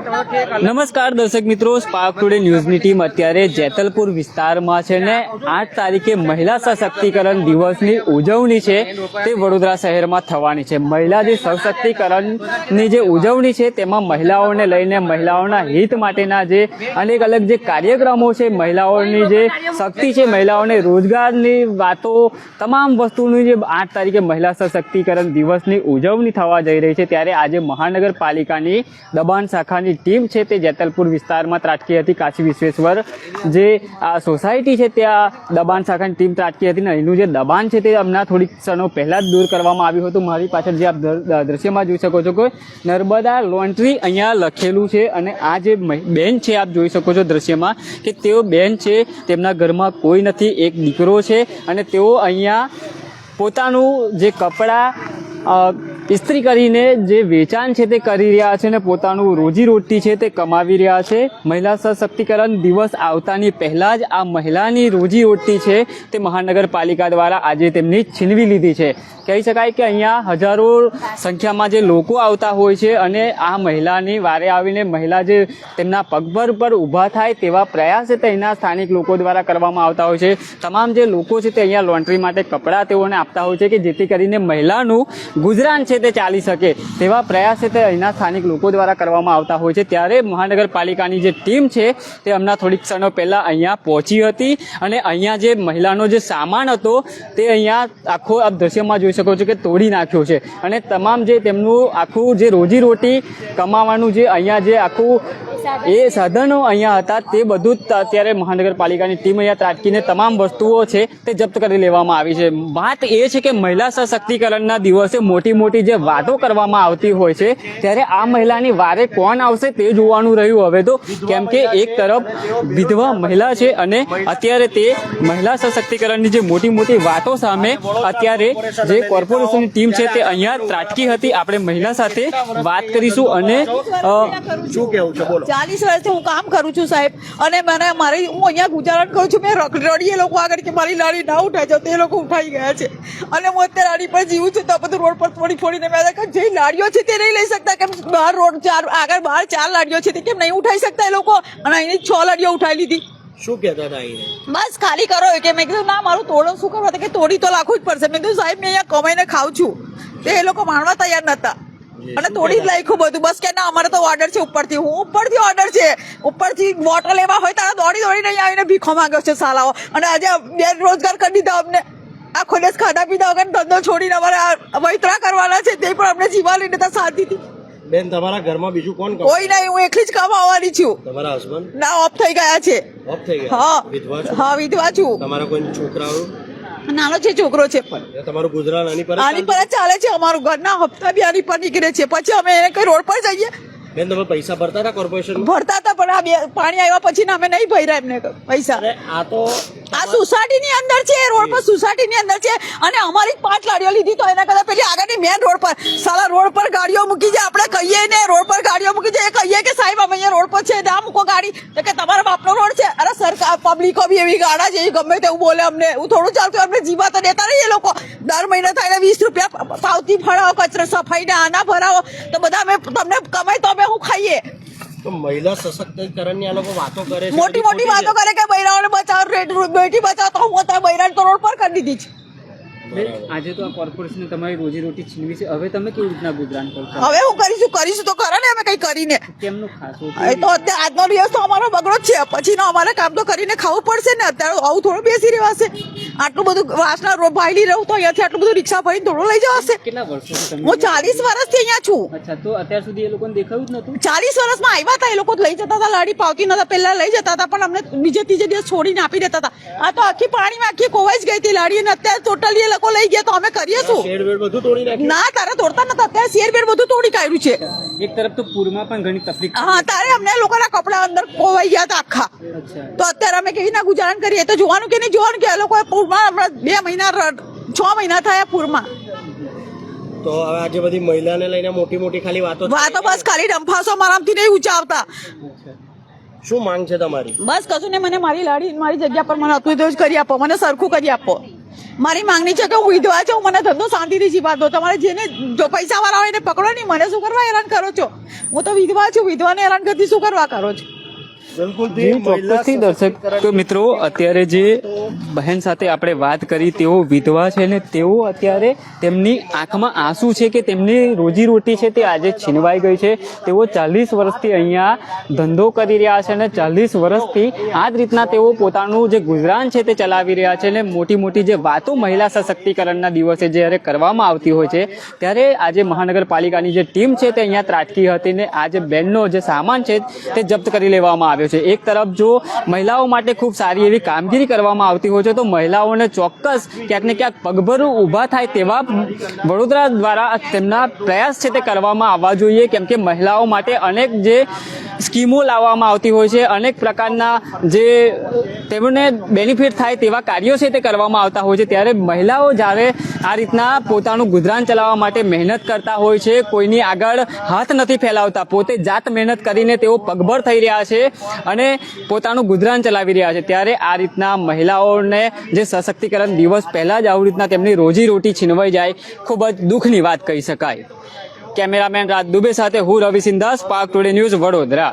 નમસ્કાર દર્શક મિત્રો સ્પાર્ક ટુડે ન્યૂઝની ટીમ અત્યારે જેતલપુર વિસ્તારમાં છે ને આઠ તારીખે મહિલા સશક્તિકરણ દિવસની ઉજવણી છે. તે વડોદરા શહેરમાં થવાની છે. મહિલા જે સશક્તિકરણની જે ઉજવણી છે, તેમાં મહિલાઓને લઈને મહિલાઓના હિત માટેના જે અનેક અલગ જે કાર્યક્રમો છે, મહિલાઓની જે શક્તિ છે, મહિલાઓને રોજગારની વાતો, તમામ વસ્તુની જે આઠ તારીખે મહિલા સશક્તિકરણ દિવસની ઉજવણી થવા જઈ રહી છે. ત્યારે આજે મહાનગરપાલિકાની દબાણ શાખાની ટીમ છે તે જેતલપુર વિસ્તારમાં ત્રાટકી હતી. કાશી વિશ્વેશ્વર જે આ સોસાયટી છે ત્યાં દબાણ શાખાની ટીમ ત્રાટકી હતી ને અહીંનું જે દબાણ છે તે હમણાં થોડીક ક્ષણો પહેલાં જ દૂર કરવામાં આવ્યું હતું. મારી પાછળ જે આપ દૃશ્યમાં જોઈ શકો છો કે નર્મદા લોન્ડ્રી અહીંયા લખેલું છે અને આ જે બેન છે આપ જોઈ શકો છો દ્રશ્યમાં કે તેઓ બેન છે, તેમના ઘરમાં કોઈ નથી, એક દીકરો છે અને તેઓ અહીંયા પોતાનું જે કપડાં ઇસ્ત્રી કરીને જે વેચાણ છે તે કરી રહ્યા છે અને પોતાનું રોજીરોટી છે તે કમાવી રહ્યા છે. મહિલા સશક્તિકરણ દિવસ આવતાની પહેલાં જ આ મહિલાની રોજીરોટી છે તે મહાનગરપાલિકા દ્વારા આજે તેમની છીનવી લીધી છે. કહી શકાય કે અહીંયા હજારો સંખ્યામાં જે લોકો આવતા હોય છે અને આ મહિલાની વારે આવીને મહિલા જે તેમના પગભર પર ઊભા થાય તેવા પ્રયાસ તે અહીંના સ્થાનિક લોકો દ્વારા કરવામાં આવતા હોય છે. તમામ જે લોકો છે તે અહીંયા લોન્ડ્રી માટે કપડાં તેઓને આપતા હોય છે કે જેથી કરીને મહિલાનું ગુજરાન છે તે ચાલી શકે તેવા પ્રયાસ છે તે અહીંના સ્થાનિક લોકો દ્વારા કરવામાં આવતા હોય છે. ત્યારે મહાનગરપાલિકાની જે ટીમ છે તે હમણાં થોડીક ક્ષણો પહેલાં અહીંયા પહોંચી હતી અને અહીંયા જે મહિલાનો જે સામાન હતો તે અહીંયા આખો આપ દ્રશ્યમાં જોઈ શકો છો કે તોડી નાખ્યો છે. અને તમામ જે તેમનું આખું જે રોજીરોટી કમાવાનું જે અહીંયા જે આખું એ સાધનો અહીંયા હતા, તે બધું જ અત્યારે મહાનગરપાલિકાની ટીમ અહીંયા ત્રાટકીને તમામ વસ્તુઓ છે તે જપ્ત કરી લેવામાં આવી છે. વાત એ છે કે મહિલા સશક્તિકરણના દિવસે મોટી મોટી જે વાતો કરવામાં આવતી હોય છે, ત્યારે આ મહિલાની વારે કોણ આવશે તે જોવાનું રહ્યું. હવે તો કેમ કે એક તરફ વિધવા મહિલા છે અને અત્યારે તે મહિલા સશક્તિકરણની જે મોટી મોટી વાતો સામે અત્યારે જે કોર્પોરેશનની ટીમ છે તે અહીંયા ત્રાટકી હતી. આપણે મહિલા સાથે વાત કરીશું અને શું કેવું છે? બોલો. ચાલીસ વર્ષથી હું કામ કરું છું સાહેબ. અને મને મારી હું અહીંયા ગુજારણ કરું છું. મેં રડીએ લોકો આગળ કે મારી લાડી ના ઉઠાઈ જાવ તે લોકો ઉઠાઈ ગયા છે. અને હું અત્યારે લાડી પર જીવું છું તો બધું રોડ પર થોડી થોડીને મેં જે લાડીઓ છે તે નહીં લઈ શકતા. કેમ બહાર રોડ ચાર આગળ બહાર ચાર લાડીઓ છે તે કેમ નહીં ઉઠાઈ શકતા એ લોકો? અને અહીંની છ લાડીઓ ઉઠાઈ લીધી. શું કહેતા હતા બસ ખાલી કરો કે મેં કીધું ના મારું તોડો શું કરવા? કે તોડી તો લાખું જ પડશે. મેં કીધું સાહેબ મેં અહીંયા કમાઈને ખાઉં છું. તે એ લોકો માણવા તૈયાર નતા અને તોડી જ લાખ્યું બધું. બસ કે ના અમારે તો ઓર્ડર છે ઉપરથી. હું ઉપરથી ઓર્ડર છે. ઉપરથી વોટર લેવા હોય તારા દોડી દોડીને અહીંયા આવીને ભીખો માંગ્યો છે સાલાઓ. અને આજે બેરોજગાર કરી દીધા અમને. આખો દિવસ ખાધા પીધા વગર ધંધો છોડીને અમારે વૈતરા કરવાના છે. તે પણ અમને જીવા લઈને શાંતિ શાંતિથી બેન તમારા ઘરમાં બીજું કોણ કોઈ નહીં હું એકલી જ કમાવાની છું. તમારા હસબન્ડ ના ઓફ થઈ ગયા છે. ઓફ થઈ ગયા? હા. વિધવા છું? હા વિધવા છું. તમારા કોઈ છોકરાઓ? નાનો છે છોકરો છે પણ. તમારું ગુજરાન આની પર આની પર ચાલે છે અમારું ઘરના હપ્તા બી આની પર નીકળે છે. પછી અમે એને કઈ રોડ પર જઈએ. બેન તમે પૈસા ભરતા હતા કોર્પોરેશન ભરતા હતા પણ આ પાણી આવ્યા પછી ને અમે નહીં ભર્યા એમને પૈસા. આ તો આ સોસાયટીની અંદર છે રોડ પર સોસાયટીની અંદર છે. અને અમારી પાંચ ગાડીઓ લીધી તો એના કરતા પેલી આગળની મેન રોડ પર. સાલા રોડ પર ગાડીઓ મૂકી જાય આપણે કહીએ ને રોડ પર ગાડીઓ મૂકી જાય એ કહીએ કે સાહેબ અમે અહીંયા રોડ પર છે. ના મૂકો ગાડી. તો કે તમારા બાપનો રોડ છે. અરે સરકાર પબ્લિકો બી એવી ગાડા છે. એ ગમે તેવું બોલે અમને. હું થોડું ચાલતું અમને જીવા તો દેતા નહીં એ લોકો. દર મહિને થાય વીસ રૂપિયા પાવતી ભરાવો કચરો સફાઈને આના ભરાવો. તો બધા અમે તમને કમાય તો અમે હું ખાઈએ? મહિલા સશક્તિકરણની આ લોકો વાતો કરે મોટી મોટી વાતો કરે કે બૈરાઓને બચાવો બેટી બચાવ, તો હું તારા બૈરાને તો રોડ પર કરી દીધી છે. આજે તો આ કોર્પોરેશન તમારી રોજીરોટી છીનવી છે. હવે તમે કેવી રીતના ગુજરાન કરશો? હવે હું કરીશું કરીશું તો કરો ને અમે કઈ કરીને. કેમનું ખાશો એ તો અત્યારે આજનો દિવસ તો અમારો બગડો જ છે. પછીનો અમારે કામ તો કરીને ખાવું પડશે ને. અત્યારે આવું થોડું બેસી રહેવાશે. આટલું બધું વાસના રો ભાઈલી રહું તો અહીંયાથી આટલું બધું રિક્ષા ભરીને થોડું લઈ જવાશે કેટલા વર્ષો હું ચાલીસ વર્ષથી અહીંયા છું. અચ્છા તો અત્યાર સુધી એ લોકોને દેખાયું જ નતું ચાલીસ વર્ષમાં આવ્યા હતા એ લોકો લઈ જતા હતા લાડી પાવતી નતા પહેલા લઈ જતા હતા પણ અમને બીજે ત્રીજે દિવસ છોડીને આપી દેતા હતા આ તો આખી પાણીમાં આખી કોવાઈ જ ગઈ હતી લાડી અને અત્યારે ટોટલી લોકો લઈ ગયા તો અમે કરીએ શું? ના તારે તોડતા નતા. અત્યારે શેર બેર બધું તોડી કાઢ્યું છે. એક તરફ તો પૂરમાં પણ ઘણી તકલીફ હા તારે અમને લોકોના કપડા અંદર ખોવાઈ ગયા હતા આખા. તો અત્યારે અમે કેવી રીતના ગુજારણ કરીએ? તો જોવાનું કે નહીં જોવાનું કે એ લોકોએ પૂરમાં હમણાં બે મહિના છ મહિના થયા પૂરમાં. તો હવે આજે બધી મહિલાને લઈને મોટી મોટી ખાલી વાતો. વાતો બસ ખાલી ડંફાસો મારામથી નહીં ઉચાવતા. શું માંગ છે તમારી? બસ કશું ને મને મારી લાડી મારી જગ્યા પર મને હતું તો જ કરી આપો. મને સરખું કરી આપો. મારી માંગણી છે કે હું વિધવા છું, મને ધંધો શાંતિથી જીવા દો તમારે જેને જો પૈસા વાળા હોય એને પકડો નહીં. મને શું કરવા હેરાન કરો છો? હું તો વિધવા છું. વિધવાને હેરાન કરતી શું કરવા કરો છો? ચોક્કસથી દર્શક મિત્રો અત્યારે જે બહેન સાથે આપણે વાત કરી તેઓ વિધવા છે ને તેઓ અત્યારે તેમની આંખમાં આંસુ છે કે તેમની રોજીરોટી છે તે આજે છીનવાઈ ગઈ છે. તેઓ ચાલીસ વર્ષથી અહીંયા ધંધો કરી રહ્યા છે અને ચાલીસ વર્ષથી આ જ રીતના તેઓ પોતાનું જે ગુજરાન છે તે ચલાવી રહ્યા છે અને મોટી મોટી જે વાતો મહિલા સશક્તિકરણના દિવસે જ્યારે કરવામાં આવતી હોય છે ત્યારે આજે મહાનગરપાલિકાની જે ટીમ છે તે અહીંયા ત્રાટકી હતી ને આ જે બેનનો જે સામાન છે તે જપ્ત કરી લેવામાં આવ્યો છે. એક તરફ જો મહિલાઓ માટે ખૂબ સારી એવી કામગીરી કરવામાં આવતી હોય છે, તો મહિલાઓને ચોક્કસ ક્યાંક ને ક્યાંક પગભરું ઊભા થાય તેવા વડોદરા દ્વારા તેમના પ્રયાસ છે તે કરવામાં આવવા જોઈએ. કેમ કે મહિલાઓ માટે અનેક જે સ્કીમો લાવવામાં આવતી હોય છે, અનેક પ્રકારના જે તેમને બેનિફિટ થાય તેવા કાર્યો છે તે કરવામાં આવતા હોય છે. ત્યારે મહિલાઓ જ્યારે આ રીતના પોતાનું ગુજરાન ચલાવવા માટે મહેનત કરતા હોય છે, કોઈની આગળ હાથ નથી ફેલાવતા, પોતે જાત મહેનત કરીને તેઓ પગભર થઈ રહ્યા છે. અને પોતાનું ગુજરાન ચલાવી રહ્યા છે. ત્યારે આ રીતના મહિલાઓને જે સશક્તિકરણ દિવસ પહેલાં જ આવી રીતના તેમની રોજી રોટી છીનવાઈ જાય, ખૂબ જ દુઃખની વાત કહી શકાય. કેમેરામેન રાજ દુબે સાથે હું રવિ સિંધાસ પાક ટુડે ન્યૂઝ વડોદરા.